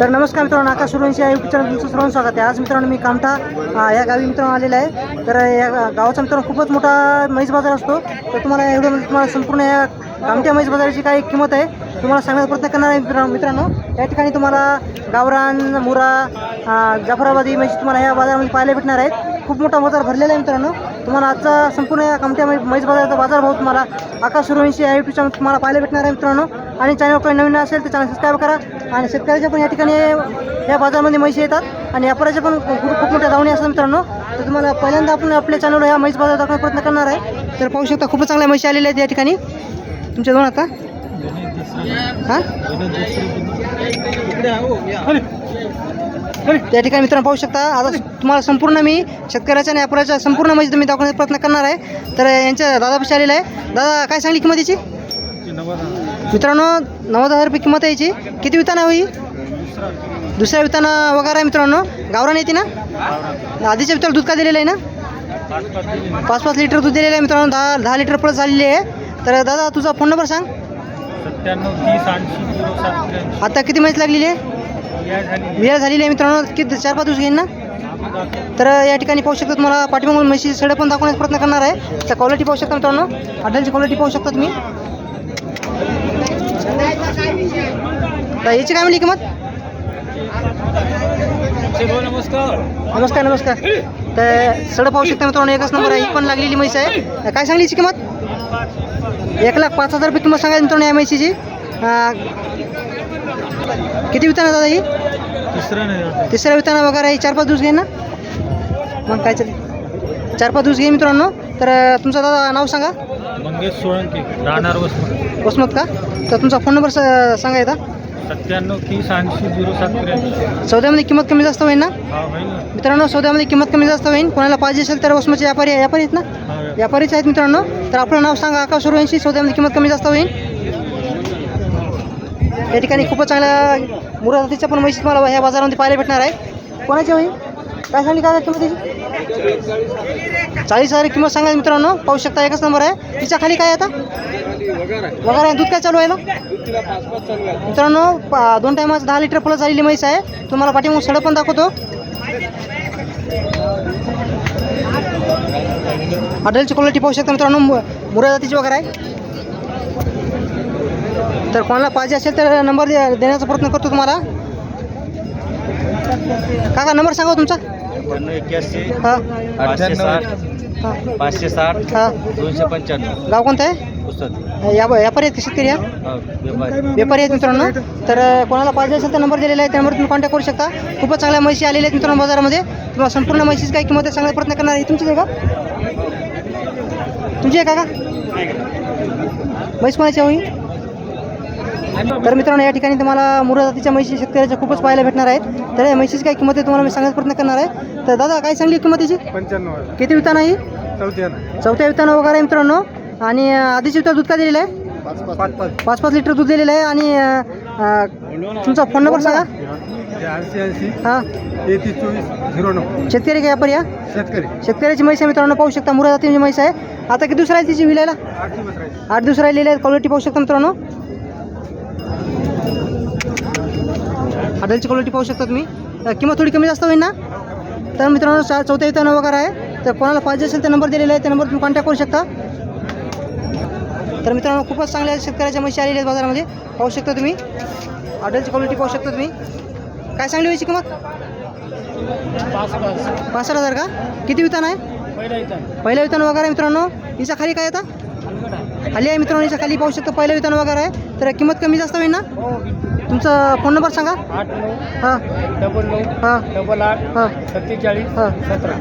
तर नमस्कार मित्रांनो आकाश सुरवंशी या युट्यूब तुमचं सर्वांचं स्वागत आहे. आज मित्रांनो मी कामठा या गावी मित्रांनो आलेला आहे. तर या गावाचा मित्रांनो खूपच मोठा म्हैस बाजार असतो. तर तुम्हाला एवढं तुम्हाला संपूर्ण या कामठ्या म्हैस बाजाराची काय किंमत आहे तुम्हाला सांगण्याचा प्रयत्न करणार आहे मित्रांनो मित्रांनो. या ठिकाणी तुम्हाला गावरान मुरा जाफराबादी म्हशी तुम्हाला ह्या बाजारामध्ये पाहायला भेटणार आहेत. खूप मोठा बाजार भरलेला आहे मित्रांनो. तुम्हाला आजचा संपूर्ण या कामठ्या मै- म्हैस बाजाराचा बाजारभाव तुम्हाला आकाश सुरवंशी या युट्यूब तुम्हाला पाहायला भेटणार आहे मित्रांनो. आणि चॅनल काही नवीन असेल तर चॅनल सबस्क्राईब करा. आणि शेतकऱ्याच्या पण या ठिकाणी या बाजारामध्ये म्हैशी येतात. आणि व्यापाऱ्याच्या पण खूप खूप मोठ्या धावणी असतात मित्रांनो. तर तुम्हाला पहिल्यांदा आपण आपल्या चॅनलवर ह्या म्हैस बाजार दाखवण्याचा प्रयत्न करणार आहे. तर पाहू शकता खूपच चांगल्या म्हशी आलेल्या आहेत या ठिकाणी. तुमच्या दोन आता? हां? त्या ठिकाणी मित्रांनो पाहू शकता आता तुम्हाला संपूर्ण मी शेतकऱ्याच्या आणि व्यापाऱ्याच्या संपूर्ण म्हशी मी दाखवण्याचा प्रयत्न करणार आहे. तर यांच्या दादापाशी आलेला आहे. दादा काय सांगली किंमत याची? मित्रांनो नव्वद हजार रुपये किंमत आहे याची. किती विताना होई दुसऱ्या विताना वगैरे आहे मित्रांनो. गावरान येते ना? आधीच्या विताला दूध का दिलेलं आहे ना? पाच पाच लिटर दूध दिलेलं आहे मित्रांनो. दहा दहा लिटर परत झालेली आहे. तर दादा तुझा फोन नंबर सांग. सत्त्याण्णव तीस ऐंशी झिरो सात त्र्याऐंशी. आता किती मैच लागलेली आहे? या झाली वेळ झालेली आहे मित्रांनो. किती चार पाच दिवस घेईन ना? तर या ठिकाणी पाहू शकता तुम्हाला पाठीमागून म्हशी सडे पण दाखवण्याचा प्रयत्न करणार आहे. तर क्वालिटी पाहू शकता मित्रांनो. अड्डाची क्वालिटी पाहू शकता तुम्ही. तर याची काय म्हणली किंमत? नमस्कार. नमस्कार नमस्कार. तर सड पाहू शकता मित्रांनो एकच नंबर आहे. ही पण लागलेली म्हैस आहे. काय सांगली याची किंमत? एक लाख पाच हजार रुपये किंमत सांगायची मित्रांनो या म्हैशीची. अं, किती विताना दादा ही? तिसरं नाही वाटत. तिसऱ्या विताना वगैरे चार पाच दिवस घेईन ना? मग काय चालेल. चार पाच दिवस घेईन मित्रांनो. तर तुमचं दादा नाव सांगा. मंगेश सोळंके राहणार वसमत. वसमत का? तर तुमचा फोन नंबर सांगा येता सत्त्याण्णव तीस ऐंशी झिरो सात त्र्याऐंशी सौद्यामध्ये किंमत कमी जास्त होईल ना? हा मित्रांनो सौद्यामध्ये किंमत कमी जास्त होईल. कोणाला पाहिजे असेल तर वसमतचे व्यापारी व्यापारी आहेत ना? व्यापारीच आहेत मित्रांनो. तर आपलं नाव सांगा. आकाश सुरवंशी सौद्यामध्ये म्हणजे किंमत कमी जास्त होईल? या ठिकाणी खूपच चांगल्या मुरातीच्या पण म्हैस तुम्हाला ह्या बाजारामध्ये पाहायला भेटणार आहे. कोणाची होईल? काय सांगली काय किंमत चाळीस हजार किंमत सांगा मित्रांनो. पाहू शकता एकच नंबर आहे. तिच्या खाली काय आता? वगैरे. आहे. दूध काय चालू आहे ना मित्रांनो पा- दोन टायमाचं दहा लिटर प्लस झालेली म्हैस आहे. तुम्हाला पाठीमागून सडं पण दाखवतो. हॉटेलची क्वालिटी पाहू शकता मित्रांनो मुरा जातीची वगैरे आहे. तर कोणाला पाहिजे असेल तर नंबर दे- देण्याचा प्रयत्न करतो तुम्हाला. काका नंबर सांगा हो तुमचा. एक्क्याऐंशी हां. पाचशे साठ हां. पाचशे साठ हां. दोनशे पंच्याण्णव. गाव कोणतं आहे? या व्यापारी आहेत का शेतकरी या व्यापारी. आहेत मित्रांनो. तर कोणाला पाहिजे असेल तर नंबर दिलेला आहे त्यावर तुम्ही कॉन्टॅक्ट करू शकता. खूपच चांगल्या म्हशी आलेल्या आहेत मित्रांनो बाजारामध्ये. तुम्हाला संपूर्ण म्हशीची काय किंमत आहे सांगण्याचा प्रयत्न करणार आहे. तुमचीच आहे का? तुमची आहे का का म्हैस कोणाची होई तर मित्रांनो या ठिकाणी तुम्हाला मुरा जातीच्या म्हशी शेतकऱ्याच्या खूपच पाहायला भेटणार आहेत. तर या म्हशीची काय किंमत आहे तुम्हाला मी सांगण्याचा प्रयत्न करणार आहे. तर दादा काय सांगली किंमत याची पंच्याण्णव. किती वितान आहे चौथ्या वितानं वगैरे मित्रांनो. आणि आधीची विता दूध का दिलेलं आहे? पाच पाच पाच पाच लिटर दूध दिलेलं आहे आणि अ, तुमचा फोन नंबर सांगा. ऐंशी ऐंशी हां. तेहतीस चोवीस झिरो नऊ. शेतकरी का व्यापारी हा? शेतकरी. शेतकऱ्याची म्हैस आहे मित्रांनो पाहू शकता. मुरा जातीची म्हैस आहे. आता किती दिवस राहील तिची विलायला? आठ दिवस राहील. आठ दिवस राहिलेले आहेत. क्वालिटी पाहू शकता मित्रांनो. हॉटेलची क्वालिटी पाहू शकता तुम्ही. अ, किंमत थोडी कमी जास्त होईल ना? तर मित्रांनो चा चौथ्या वितानं वगैरे आहे. तर कोणाला पाहिजे असेल तर नंबर दिलेला आहे. त्या नंबर तुम्ही कॉन्टॅक्ट करू शकता. तर मित्रांनो खूपच चांगल्या शेतकऱ्याच्या म्हशी आलेल्या आहेत बाजारामध्ये. पाहू शकता तुम्ही. हॉटेलची क्वालिटी पाहू शकता तुम्ही. काय सांगली व्हायची किंमत? पासष्ट हजार का? किती वितान आहे? पहिला वितान. वगैरे आहे मित्रांनो. हिच्या खाली काय येतं खाली आहे मित्रांनो हिच्या खाली पाहू शकतो पहिल्या वितान वगैरे आहे. तर किंमत कमी जास्त होईल ना? तुमचा फोन नंबर सांगा. आठ नऊ हां. डबल नऊ हां. डबल आठ हां. सत्तेचाळीस हां. सतरा.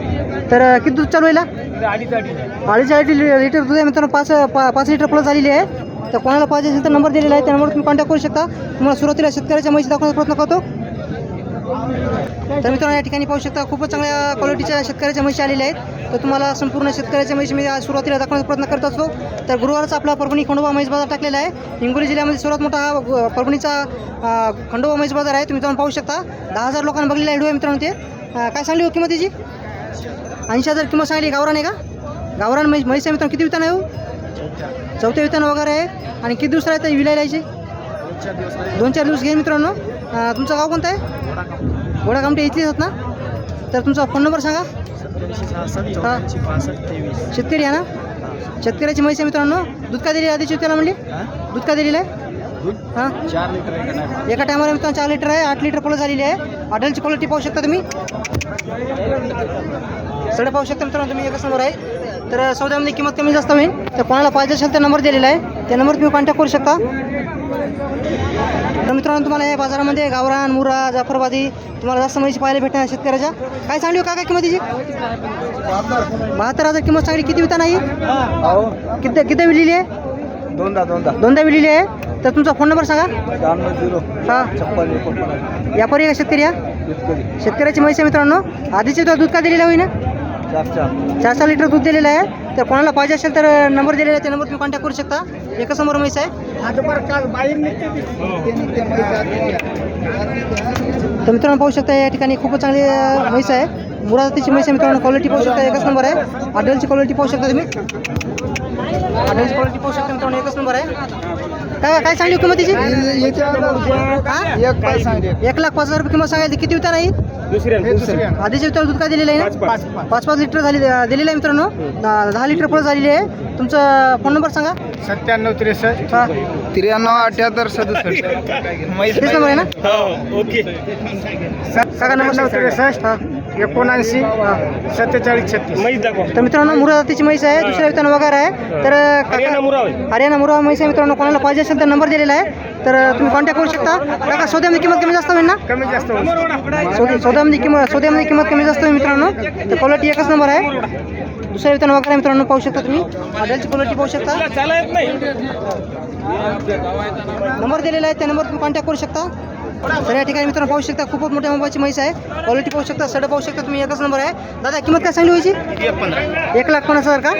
तर किती दूध चालू आहे अडीच अडीच अडीच लिटर दूध आहे मित्रांनो. पाच पा पाच लिटर प्लस झालेली आहे. तर कोणाला पाहिजे असेल तर नंबर दिलेला आहे. त्या नंबर तुम्ही कॉन्टॅक्ट करू शकता. तुम्हाला सुरुवातीला शेतकऱ्याच्या म्हैशी दाखवण्याचा प्रयत्न करतो. तर मित्रांनो या ठिकाणी पाहू शकता खूपच चांगल्या क्वालिटीच्या शेतकऱ्याच्या म्हशी आलेल्या आहेत. तर तुम्हाला संपूर्ण शेतकऱ्याच्या म्हशी मी आज सुरुवातीला दाखवण्याचा प्रयत्न करत असतो. तर गुरुवारचा आपला परभणी खंडोबा म्हैस बाजार टाकलेला आहे. हिंगोली जिल्ह्यामध्ये सर्वात मोठा हा परभणीचा खंडोबा म्हैस बाजार आहे. तुम्ही जाऊन पाहू शकता. दहा हजार लोकांना बघलेला व्हिडिओ आहे मित्रांनो ते. काय सांगली हो किंमत त्याची ऐंशी हजार किंमत सांगली गावरान आहे का? गावरान म्हैस म्हैस आहे मित्रांनो. किती वितान आहे हो? चौथ्या वितान वगैरे आहे. आणि किती दिवस राहते विलायला यायचे दोन चार दिवस घेईन मित्रांनो. तुमचं गाव कोणतं आहे? घोडा कामटे इथलीच आहेत ना? तर तुमचा फोन नंबर सांगा. शेतकरी आहे ना? शेतकऱ्याची म्हैस आहे मित्रांनो. दूध का दिली आधीची त्याला म्हणली? दूध का दिलेलं आहे? हां? चार लिटर एका टायमाला. मित्रांनो चार लिटर आहे. आठ लिटर फुलं झालेली आहे. हॉटेलची क्वालिटी पाहू शकता तुम्ही. सडे पाहू शकता मित्रांनो तुम्ही एकच नंबर आहे. तर सौद्यामध्ये किंमत कमी जास्त होईल. तर कोणाला पाहिजे असेल तर नंबर दिलेला आहे. त्या नंबर तुम्ही कॉन्टॅक्ट करू शकता. तर मित्रांनो तुम्हाला या बाजारामध्ये गावरान मुरा जाफरबादी तुम्हाला जास्त म्हैशी पाहायला भेटणार शेतकऱ्याच्या. काय सांगली हो काका किंमतीची? बहात्तर हजार किंमत सांगली. किती विता नाही किती किती विलेली आहे? दोनदा दोनदा. दोनदा विलेली आहे. तर तुमचा फोन नंबर सांगा. हां. व्यापारी का शेतकरी शेतकऱ्याची म्हैस आहे मित्रांनो. आधीचे तर दूध का दिलेलं होई ना चार चार लिटर दूध दिलेलं आहे. तर कोणाला पाहिजे असेल तर नंबर दिलेला आहे त्या नंबर तुम्ही कॉन्टॅक्ट करू शकता. एकच नंबर म्हैस आहे तर मित्रांनो पाहू शकता या ठिकाणी खूपच चांगली म्हैस आहे. मुरादातीची म्हैस आहे मित्रांनो क्वालिटी पाहू शकता एकच नंबर आहे. आडलची क्वालिटी पाहू शकता तुम्ही. आडलची क्वालिटी पाहू शकता मित्रांनो एकच नंबर आहे. काय काय सांगली हो किंमतीची हा? एक एक लाख पाच हजार रुपये किंमत सांगायची. किती विचार आहे दुसऱ्या आधीच्या विचार दूध काय दिलेलं आहे ना? पाच पाच. पाच लिटर झाली दिलेलं आहे मित्रांनो. दहा दहा लिटर पुढे झालेली आहे. तुमचा फोन नंबर सांगा. सत्त्याण्णव त्रेसष्ट. हा. त्र्याण्णव अठ्याहत्तर सदुसष्ट. तेच नंबर आहे ना? ओके. काका नंबर त्रेसष्ट. हा. एकोणऐंशी सत्तेचाळीस छत्तीस. तर मित्रांनो मुरा जातीची म्हैस आहे. दुसऱ्या वितान वगैरे आहे. तर काका- हरियाणा मुरा म्हैस आहे मित्रांनो. कोणाला पाहिजे असेल तर नंबर दिलेला आहे. तर तुम्ही कॉन्टॅक्ट करू शकता. काका सौद्यामध्ये किंमत कमी जास्त होईल ना? कमी जास्त होईल. सौदे सौद्यामध्ये किंमत सौद्यामध्ये किंमत कमी जास्त होईल मित्रांनो. तर क्वालिटी एकच नंबर आहे. दुसऱ्या वितान वगैरे मित्रांनो. पाहू शकता तुम्ही. हॉटेलची क्वालिटी पाहू शकता. नंबर दिलेला आहे. त्या नंबर तुम्ही कॉन्टॅक्ट करू शकता. तर या ठिकाणी मित्रांनो पाहू शकता खूपच मोठ्या मोबाईलची म्हैस आहे. क्वालिटी पाहू शकता सड पाहू शकता तुम्ही एकच नंबर आहे. दादा किंमत काय सांगली व्हायची एक लाख पन्नास हजार का?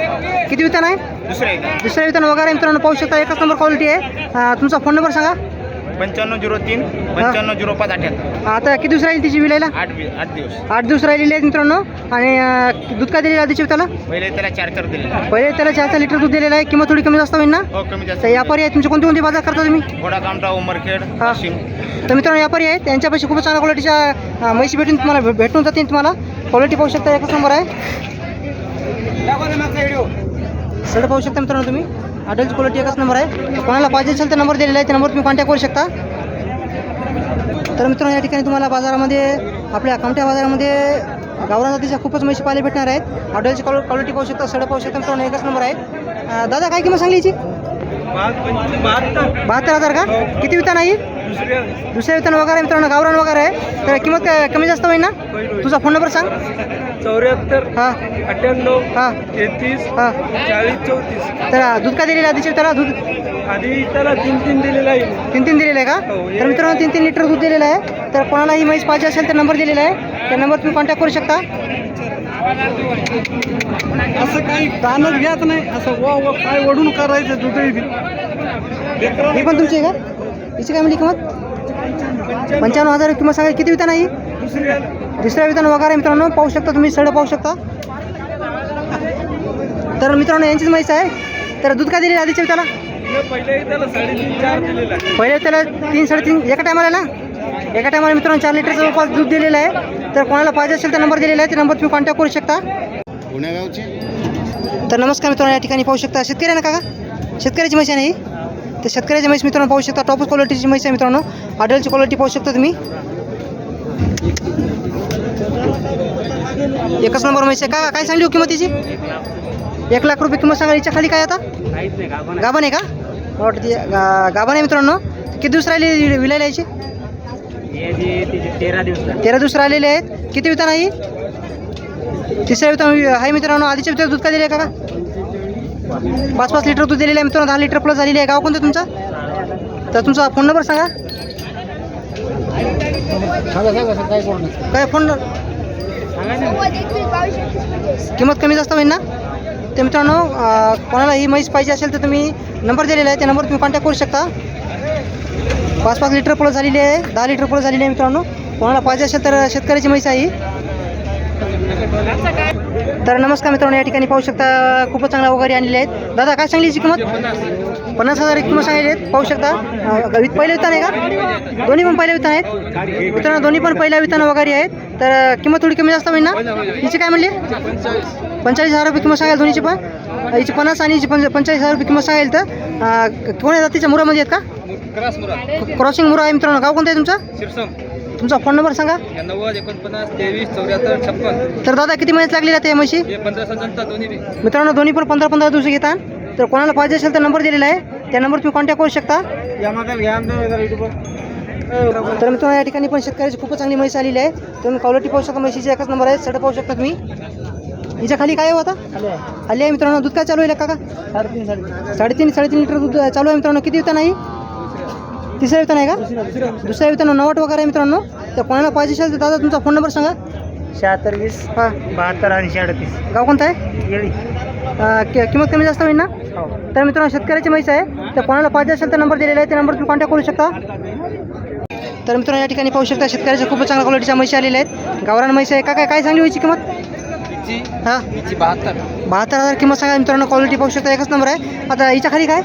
किती वितान आहे? दुसरे दुसऱ्या वितान वगैरे मित्रांनो पाहू शकता एकच नंबर क्वालिटी आहे. तुमचा फोन नंबर सांगा. पंच्याण्णव झिरो तीन पंच्याण्णव झिरो पाच अठ्याहत्तर. आता किती दिवस राहील तिची विलायला? आठ वि- आठ दिवस. आठ दिवस राहिलेले आहेत मित्रांनो. आणि अं, दूध काय दिलेलं आधीच्या विताला पहिले त्याला चार चार दिले पहिले त्याला चार चार लिटर दूध दिलेलं आहे. किंमत थोडी कमी जास्त होईल ना? हो कमी जास्त तर व्यापारी आहे तुमचे कोणते कोणते बाजार करता तुम्ही? घोडा कामटा उमरखेड हा. वाशिम. तर मित्रांनो व्यापारी आहेत. त्यांच्यापाशी खूप चांगल्या क्वालिटीच्या म्हैशी भेटून तुम्हाला भे- भेटून जातील तुम्हाला. क्वालिटी पाहू शकता एकच नंबर आहे. सड पाहू शकता मित्रांनो तुम्ही. हॉटेलची क्वालिटी एकच नंबर आहे. कोणाला पाहिजे असेल तर नंबर दिलेला आहे त्या नंबर तुम्ही कॉन्टॅक्ट करू शकता. तर मित्रांनो या ठिकाणी तुम्हाला बाजारामध्ये आपल्या कामट्या बाजारामध्ये गावरान जातीच्या खूपच म्हशी पाहिले भेटणार आहेत. हॉटेलची क्वालिटी पाहू शकता सड पाहू शकता मित्रांनो एकच नंबर आहे. दादा काय किंमत सांगली याची? बहात्तर हजार का? किती विता नाही दुसऱ्या वितान वगैरे मित्रांनो गावरान वगैरे आहे. तर किंमत काय कमी जास्त होईल ना? तुझा फोन नंबर सांग. चौऱ्याहत्तर हां. अठ्ठ्याण्णव हां. तेहतीस हां. चाळीस चौतीस. तर दूध का दिलेलं आधीचे त्याला दूध आधी त्याला तीन तीन दिलेला आहे. तीन तीन दिलेलं आहे का? हो, तर मित्रांनो तीन तीन लिटर दूध दिलेलं आहे. तर कोणालाही म्हैस पाहिजे असेल तर नंबर दिलेला आहे. त्या नंबर तुम्ही कॉन्टॅक्ट करू शकता. असं काही कानच घ्याच नाही. असं वा वा काय वडून करायचं दुधही बी. ही पण तुमची आहे का? हिची काय म्हणली किंमत? पंच्याण्णव हजार किंमत सांगा किती वितान आहे? दुसऱ्या विधान वगैरे मित्रांनो पाहू शकता तुम्ही सड पाहू शकता. तर मित्रांनो यांचीच म्हैस आहे. तर दूध काय दिले आधीच्या त्याला पहिले त्याला दिलेला तीन साडेतीन एका टायमाला ना? एका टायमाला मित्रांनो चार लिटर जवळपास दूध दिलेलं आहे. तर कोणाला पाहिजे असेल तर नंबर दिलेला आहे. ते नंबर तुम्ही कॉन्टॅक्ट करू शकता. तर नमस्कार मित्रांनो या ठिकाणी पाहू शकता. शेतकरी आहे ना काका? शेतकऱ्याची म्हैस आहे तर शेतकऱ्याची म्हैस मित्रांनो पाहू शकता. टॉप क्वालिटीची म्हैस आहे मित्रांनो. आढळची क्वालिटी पाहू शकता तुम्ही. एकच नंबर म्हैस आहे. का काय सांगली हो किंमत तिची एक लाख रुपये किंमत सांगा याच्या खाली काय आता? काहीच नाही गाभण आहे का? मला वाटतं गा- गाभण आहे मित्रांनो. किती दिवस राहिले विलायला यायची? तेरा दिवस तेरा दिवस राहिलेले आहेत. किती वितान आहे? ही? तिसऱ्या वितान आहे मित्रांनो. आधीच्या वितान दूध का दिले का पाच पाच लिटर दूध दिलेलं आहे मित्रांनो दहा लिटर प्लस झालेली आहे. गाव कोणतं तुमचं? तर तुमचा फोन नंबर सांगा. सांगा सांगा सर काय फोन किंमत कमी जास्त होईल ना? ते मित्रांनो कोणाला ही म्हैस पाहिजे असेल तर तुम्ही नंबर दिलेला आहे. त्या नंबर तुम्ही कॉन्टॅक्ट करू शकता. पाच पाच लिटर पोळं झालेली आहे. दहा लिटर पोळं झालेली आहे मित्रांनो. कोणाला पाहिजे असेल तर शेतकऱ्याची म्हैस आहे ही. तर नमस्कार मित्रांनो या ठिकाणी पाहू शकता खूपच चांगल्या वगैरे आणलेले आहेत. दादा काय सांगली याची किंमत? पन्नास हजार किंमत सांगितली आहेत. पाहू शकता. पहिले वितान आहे का? दोन्ही पण पहिले वितान आहेत. मित्रांनो दोन्ही पण पहिल्या वितान वगैरे आहेत. तर किंमत थोडी कमी जास्त होईल ना? हिची काय म्हणली? पंचेचाळीस हजार रुपये किंमत सांगाल दोन्हीची पण. हिची पन्नास आणि हिची पंच पंचेचाळीस हजार रुपये किंमत सांगेल तर कोण्या जातीच्या मुरामध्ये आहेत का? क्रॉसिंग मुरा आहे मित्रांनो. गाव कोणतं आहे तुमचं? तुमचा फोन नंबर सांगा. नव्वद एकोणपन्नास तेवीस चौऱ्याहत्तर छप्पन. तर दादा किती महिन्यात लागलेला त्या म्हशी? हे पंधरा दोन्ही मित्रांनो दोन्ही पण पंधरा पंधरा दिवस घेतात. तर कोणाला पाहिजे असेल तर नंबर दिलेला आहे. त्या नंबर तुम्ही कॉन्टॅक्ट करू शकता. तर मित्रांनो या ठिकाणी पण शेतकऱ्याची खूपच चांगली म्हैस आलेली आहे. तुम्ही क्वालिटी पाहू शकता म्हशीचे एकच नंबर आहे. सड पाहू शकता तुम्ही. हिच्या खाली काय होता आली आहे. मित्रांनो. दूध काय चालू आहे काका साडेतीन साडेतीन. लिटर दूध चालू आहे मित्रांनो. किती वितान आहे तिसऱ्या वितान आहे का? दुसऱ्या वितान नवाट वगैरे आहे मित्रांनो. तर कोणाला पाहिजे असेल तर दादा तुमचा फोन नंबर सांगा. शहात्तर वीस हां. बहात्तर ऐंशी अडतीस गाव कोणतं आहे? येळी. कि- किंमत कमी जास्त होईल ना? तर मित्रांनो शेतकऱ्याची म्हैस आहे. तर कोणाला पाहिजे असेल तर नंबर दिलेला आहे. त्या नंबर तुम्ही कॉन्टॅक्ट करू शकता. तर मित्रांनो या ठिकाणी पाहू शकता शेतकऱ्याच्या खूपच चांगल्या क्वालिटीच्या म्हशी आलेल्या आहेत. गावरान म्हैस आहे. का काय काय चांगली व्हायची किंमत हां. बहात्तर. बहात्तर हजार किंमत सांगा. मित्रांनो क्वालिटी पाहू शकता. एकच नंबर आहे. आता हिच्या खाली काय?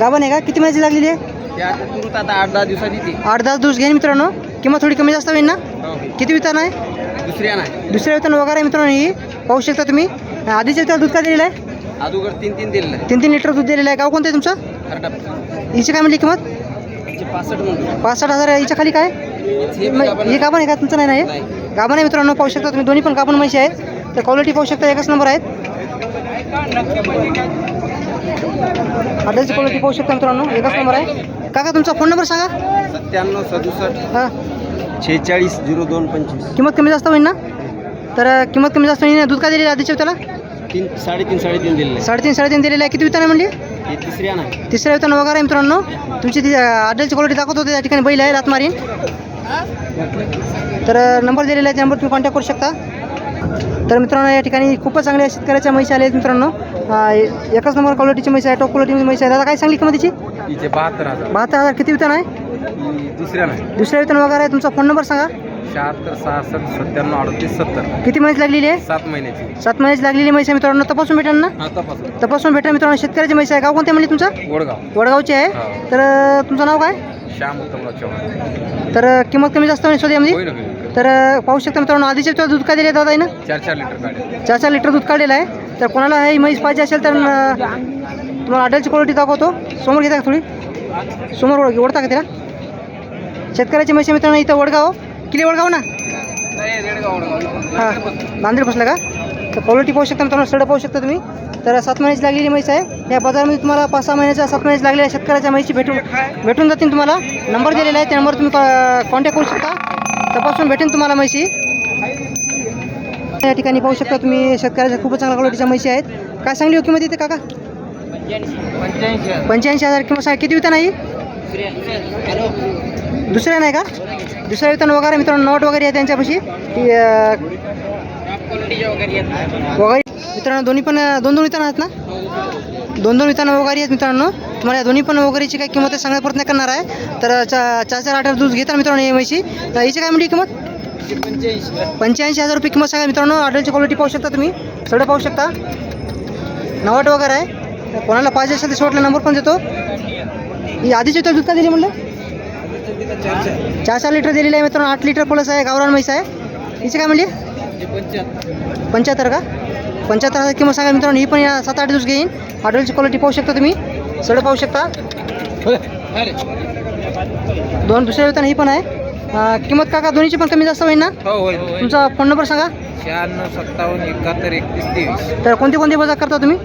गाभण आहे. का? किती महिन्याची लागलेली आहे? त्या तुरंत आता आठ दहा आठ दिवस घेईन मित्रांनो. किंमत थोडी कमी जास्त होईल ना? किती वितान आहे? दुसऱ्या नाही. दुसऱ्या वितान वगैरे आहे मित्रांनो ही. पाहू शकता तुम्ही. आधीच्या वितान दूध काय दिलेलं आहे? अगोदर तीन तीन दिलेलं आहे. तीन तीन लिटर दूध दिलेलं आहे. गाव कोणतं आहे तुमचं? हिची काय म्हणली किंमत? पासष्ट हजार आहे. हिच्या खाली काय? हिची म- ही गाभण आहे का? तुमचं नाही ना हे? गाभण आहे मित्रांनो. पाहू शकता तुम्ही. दोन्ही पण गाभण म्हशी आहेत. तर क्वालिटी पाहू शकता. एकच नंबर आहेत. आधारची क्वालिटी पाहू शकता मित्रांनो. एकच नंबर आहे. काका तुमचा फोन नंबर सांगा. सत्त्याण्णव सदुसष्ट हां. शेहेचाळीस झिरो दोन पंचवीस. किंमत कमी जास्त होईल ना? तर अं, किंमत कमी जास्त होईल ना? दूध काय दिलेलं आहे आधीच्या त्याला तीन साडेतीन साडेतीन दिलेलं साडेतीन साडेतीन दिलेलं आहे. किती वितान म्हणली? आहे हे तिसऱ्या नाही. तिसऱ्या वितान वगैरे आहे मित्रांनो. तुमची ती आधारची क्वालिटी दाखवत होते. त्या ठिकाणी बैल आहे रात मारीन तर नंबर दिलेला आहे. त्या नंबर तुम्ही कॉन्टॅक्ट करू शकता. तर मित्रांनो या ठिकाणी खूपच चांगल्या शेतकऱ्याच्या म्हशी आल्या आहेत मित्रांनो. अं, एकच नंबर क्वालिटीची म्हैस आहे टॉप क्वालिटीची म्हैस आहे. दादा काय सांगली किंमत तिची हिचे बहात्तर हजार. बहात्तर हजार किती वितान आहे? दुसऱ्या नाही. दुसऱ्या वितान वगैरे आहे तुमचा फोन नंबर सांगा. शहात्तर सहासष्ट सत्त्याण्णव अडतीस सत्तर. किती महिन्याची लागलेली आहे? सात महिन्याची. सात महिन्याची लागलेली म्हैस आहे मित्रांनो तपासून भेटेल ना? हा तपासून. तपासून भेटेल मित्रांनो शेतकऱ्याची म्हैस आहे. गाव कोणते म्हणले तुमचं? वडगाव. वडगावचे आहे. तर अं, तुमचं नाव काय? श्याम उत्तमराव चव्हाण. तर अं, किंमत कमी जास्त होईल स्वतःमध्ये होईल होईल तर अं, पाहू शकता मित्रांनो आधीचे तुला दूध काय दिले दादा आहे ना? चार चार लिटर गाडी चार चार लिटर दूध काढलेलं आहे. तर कोणाला हे म्हैस पाहिजे असेल तर अं, तुम्हाला अडलची क्वालिटी दाखवतो. समोर घेता का थोडी. समोर ओढ ओढता का तिला शेतकऱ्याची आहे मित्रांनो इथं वडगाव. किती वडगाव ना? हां नांदेड बसला का? तर क्वालिटी पाहू शकता मित्रांनो सड पाहू शकता तुम्ही. तर सात महिन्याची लागलेली म्हैस आहे. या बाजारामध्ये तुम्हाला पाच सहा महिन्याच्या सात महिन्याची लागलेल्या शेतकऱ्याच्या म्हैशी भेटून भेटून जातील तुम्हाला. नंबर दिलेला आहे त्या नंबर तुम्ही कॉन्टॅक्ट करू शकता. तपासून भेटेन तुम्हाला म्हैशी. या ठिकाणी पाहू शकता तुम्ही शेतकऱ्याच्या खूपच चांगल्या क्वालिटीच्या म्हैशी आहेत. काय सांगली हो किंमत इथे काका? पंच्याऐंशी हजार. किंवा सांग किती विता आहे दुसऱ्या नाही का? दुसऱ्या वितान वगैरे मित्रांनो नोट वगैरे आहे त्यांच्यापाशी. वगैरे मित्रांनो दोन्ही पण दोन दोन वितान आहेत ना? दोन दोन वितान वगैरे आहेत मित्रांनो. तुम्हाला या दोन्ही पण वगैरेची काय किंमत सांगण्याचा प्रयत्न करणार आहे. तर चार चार आठ दूध घेतात मित्रांनो ही म्हशी. तर काय म्हणजे किंमत? पंच्याऐंशी हजार रुपये किंमत सांगा मित्रांनो. ऑर्डरची क्वालिटी पाहू शकता तुम्ही. सगळं पाहू शकता. नवाट वगैरे आहे. कोणाला पाहिजे असेल तर शेवटला नंबर पण देतो. ही आधीची तर दूध का दिली म्हणलं? चार चार लिटर दिलेलं आहे मित्रांनो आठ लिटर प्लस आहे गावरान म्हैस आहे. हिची काय म्हणली? पंच्याहत्तर का? पंच्याहत्तर हजार किंमत सांगा मित्रांनो ही पण या सात आठ दिवस घेईन. ऑर्डरची क्वालिटी पाहू शकता तुम्ही. सगळं पाहू शकता. दोन दुसऱ्या वेतन ही पण आहे. किंमत काका दोन्हीची पण कमी जास्त होईल ना? हो तुमचा फोन नंबर सांगा. शहाण्णव सत्तावन्न एकाहत्तर एकतीस तेवीस. तर कोणते कोणते बाजार करता तुम्ही?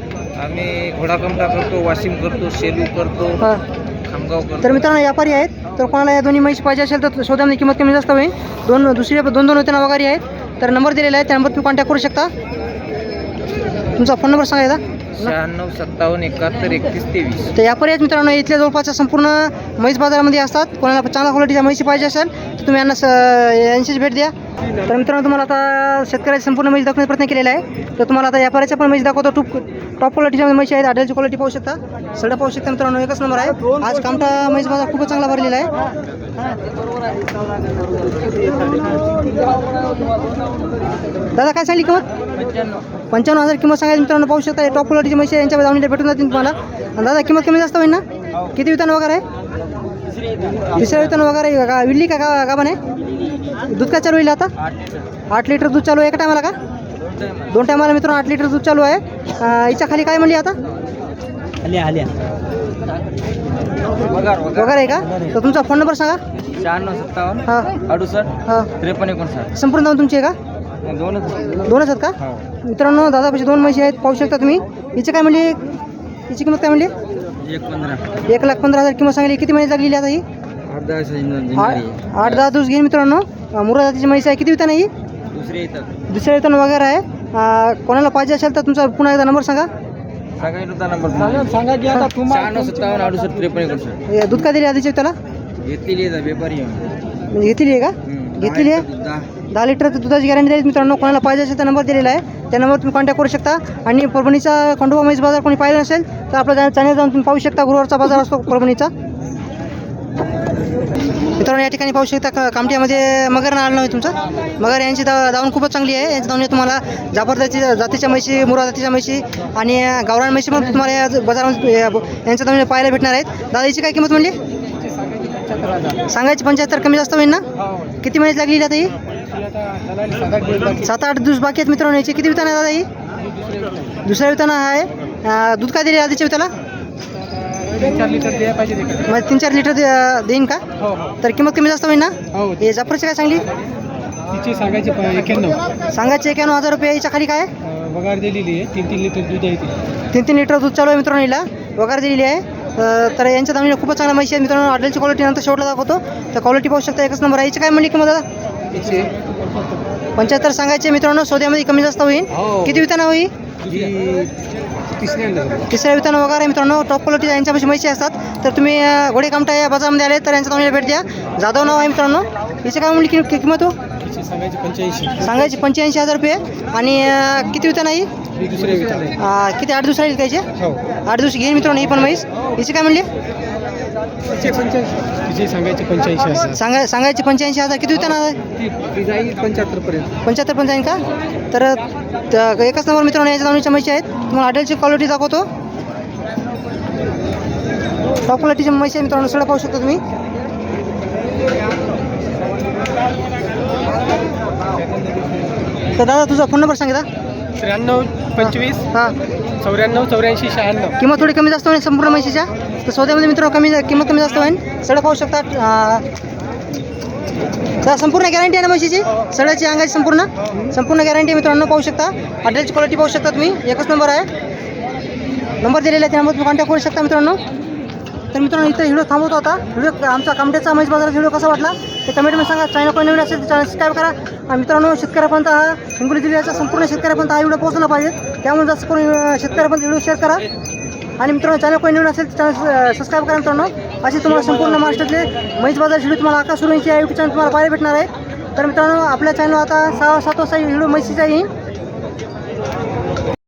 आम्ही घोडाकमटा करतो वाशिम करतो सेलू करतो हां. खामगाव करतो. तर मित्रांनो व्यापारी आहेत. तर कोणाला या दोन्ही म्हैस पाहिजे असेल तर शोधामध्ये किंमत कमी जास्त होईल. दोन दुसरे दोन दोन वेतन वगैरे आहेत. तर नंबर दिलेला आहे त्या नंबर तुम्ही कॉन्टॅक्ट करू शकता. तुमचा फोन नंबर सांगा एकदा. शहाण्णव सत्तावन्न एकाहत्तर एकतीस तेवीस. तर या पर्यायात मित्रांनो इथल्या जवळपासच्या संपूर्ण म्हैस बाजारामध्ये असतात. कोणाला चांगल्या क्वालिटीच्या म्हैशी पाहिजे असेल तर तुम्ही यांना स यांचीच भेट द्या. तर मित्रांनो तुम्हाला आता शेतकऱ्याची संपूर्ण म्हैस दाखवण्याचा प्रयत्न केलेला आहे. तर तुम्हाला आता व्यापाऱ्याच्या पण म्हैस दाखवतो. टूप टॉप क्वालिटीच्या म्हैशी आहेत. आढळची क्वालिटी पाहू शकता. सगळं पाहू शकता मित्रांनो एकच नंबर आहे. आज कामटा म्हैस माझा खूपच चांगला भरलेला आहे. दादा काय सांगली किंमत? पंच्याण्णव हजार किंमत सांगायची मित्रांनो पाहू शकता. टॉप क्वालिटीची म्हशी यांच्या दावणीला भेटून जातील तुम्हाला. दादा किंमत कमी जास्त होईल ना? किती वितान वगैरे आहे? तिसऱ्या वितान वगैरे का? विल्ली का का गाभण दूध काय चालू होईल आता? आठ लिटर. दूध चालू आहे. एका टायमाला का? दोन टायमाला. मित्रांनो आठ लिटर दूध चालू आहे. हिच्या खाली काय म्हणली आता? वगैरे आहे का? तर तुमचा फोन नंबर सांगा. शहाण्णव सत्तावन्न हां. अडुसष्ट हां. त्रेपन्न एकोणसाठ. संपूर्ण नाव तुमची आहे का? दोनच आहेत. का? मित्रांनो दादापाशी दोन म्हशी आहेत. पाहू शकता तुम्ही. हिची काय म्हणली? हिची किंमत काय म्हणली? एक लाख पंधरा हजार किंमत सांगली किती महिने लागलेली आता ही? आठ दहा आठ आठ दहा दिवस घेईन मित्रांनो. अं, मुरा जातीची म्हैस आहे. किती वितान आहे ही? दुसरे येतात. दुसऱ्या वितान वगैरे आहे. अं, कोणाला पाहिजे असेल तर तुमचा पुन्हा एकदा नंबर सांगा. सांगायला होता नंबर सांगा. की आता शहाण्णव सत्तावन्न अडुसष्ट त्रेपन्न एकोणसाठ. हे दूध का दिली आधीच्या त्याला? घेतलेली आहे व्यापारी म्हणजे घेतलेली आहे का? घेतलेली आहे? दहा. लिटर दुधाची गॅरंटी दिली मित्रांनो कोणाला पाहिजे असेल तर नंबर दिलेला आहे. त्या नंबर तुम्ही कॉन्टॅक्ट करू शकता. आणि परभणीचा खंडोबा म्हैस बाजार कोणी पाहिलं नसेल तर आपल्या चॅनल जाऊन तुम्ही पाहू शकता. गुरुवारचा बाजार असतो परभणीचा. मित्रांनो या ठिकाणी पाहू शकता का- कामठीमध्ये मगर आलं नाही तुमचं. मगर यांची दा दावण खूपच चांगली आहे. यांची दावणी तुम्हाला जाफरदाची जातीच्या म्हशी मुरा जातीच्या म्हशी आणि गावरान म्हशी पण तुम्हाला या बाजारामध्ये यांच्या दावणी पाहायला भेटणार आहेत. दादा याची काय किंमत म्हणली? सांगायची पंच्याहत्तर कमी जास्त होईल ना? किती महिन्यात लागली आता ही? सात आठ दिवस बाकी आहेत मित्रांनो याची किती वितान आहे दादा ही? दुसऱ्या विताना आहे. दूध काय दिले आधीच्या विताला? चार लिटर द्यायला पाहिजे ते? म्हणजे तीन चार लिटर दे- देईन का? हो हो. तर किंमत कमी जास्त होईल ना? हो. हे जाफरची काय सांगली? तिची सांगायची प- एक्याण्णव सांगायचे एक्याण्णव हजार रुपये याच्या खाली काय? आहे? अं, वगार दिलेली आहे. तीन तीन लिटर दूध आहे ती. तीन तीन लिटर दूध चालू आहे मित्रांनो हिला. वगैरे दिलेली आहे. अं, तर यांच्या दामणीला खूपच चांगल्या म्हशी आहेत मित्रांनो. ऑर्डरची क्वालिटी नंतर शेवटला दाखवतो. तर क्वालिटी पाहू शकता एकच नंबर आहे. याची काय म्हणली किंमत दादा तिची पंच्याहत्तर. सांगायचे मित्रांनो. सौद्यामध्ये कमी जास्त होईल. हो. किती विताना होईल? तिसऱ्या वितान वगैरे मित्रांनो टॉप क्वालिटी यांच्यापाशी म्हशी असतात. तर तुम्ही घोडे कामटा या बाजारामध्ये आले तर यांच्या दामणीला भेट द्या. जाधव नाव आहे मित्रांनो. याची काय म्हणली कि- किंमत हो? सांगायची पंच्याऐंशी. पंच्याऐंशी हजार रुपये. आणि किती वितान आहे. किती आठ दिवस राहील त्याचे? हो. आठ दिवस घेईन मित्रांनो ही पण म्हैस. हिची काय म्हणली पंच्याऐंशी. सांगायची पंच्याऐंशी हजार. सांगाय सांगायची पंच्याऐंशी हजार. किती पंच्याहत्तर पर्यंत पंच्याहत्तर पंचाऐंशी का? तर त- एकच नंबर मित्रांनो याच्या दावणीच्या म्हशी आहेत. तुम्हाला हॉटेलची क्वालिटी दाखवतो. टॉप क्वालिटीची म्हशी आहे मित्रांनो सगळं पाहू शकता तुम्ही. तर दादा तुझा फोन नंबर सांगितला? त्र्याण्णव पंचवीस हां. चौऱ्याण्णव चौऱ्याऐंशी शहाण्णव. किंमत थोडी कमी जास्त होईल संपूर्ण म्हशीच्या तर सौद्यामध्ये मित्रांनो कमी किंमत कमी जास्त होईल. सगळं पाहू शकतात अं, तर संपूर्ण गॅरंटी आहे ना म्हशीची? सगळ्याची अंगाची संपूर्ण? संपूर्ण गॅरंटी मित्रांनो पाहू शकता. हॉटेलची क्वालिटी पाहू शकता तुम्ही. एकच नंबर आहे. नंबर दिलेला आहे त्यामुळे तुम्ही कॉन्टॅक्ट करू शकता मित्रांनो. तर मित्रांनो इथं व्हिडिओ थांबवतो होता व्हिडिओ आमचा कमट्याचा म्हैस बाजाराचा व्हिडिओ कसा वाटला? ते कमेंटमध्ये सांगा. चॅनल कोण नवीन असेल तर चॅनल सबस्क्राईब करा. आणि मित्रांनो शेतकऱ्यापर्यंत हा हिंगोली जिल्ह्याचा संपूर्ण शेतकऱ्यापर्यंत हा व्हिडिओ पोहोचला पाहिजे. त्यामुळे जास्त करून शेतकऱ्यापर्यंत व्हिडिओ शेअर करा. आणि मित्रांनो चॅनल कोणी नवीन असेल तर चॅनल सबस्क्राईब करा मित्रांनो. असे तुम्हाला संपूर्ण महाराष्ट्रातले म्हैस बाजार व्हिडिओ तुम्हाला आकाश सुरूंची या यूट्यूब चॅनल तुम्हाला पाहायला भेटणार आहे. तर मित्रांनो आपल्या चॅनल आता सहा सात वाजता व्हिडिओ म्हैसीचा येईल.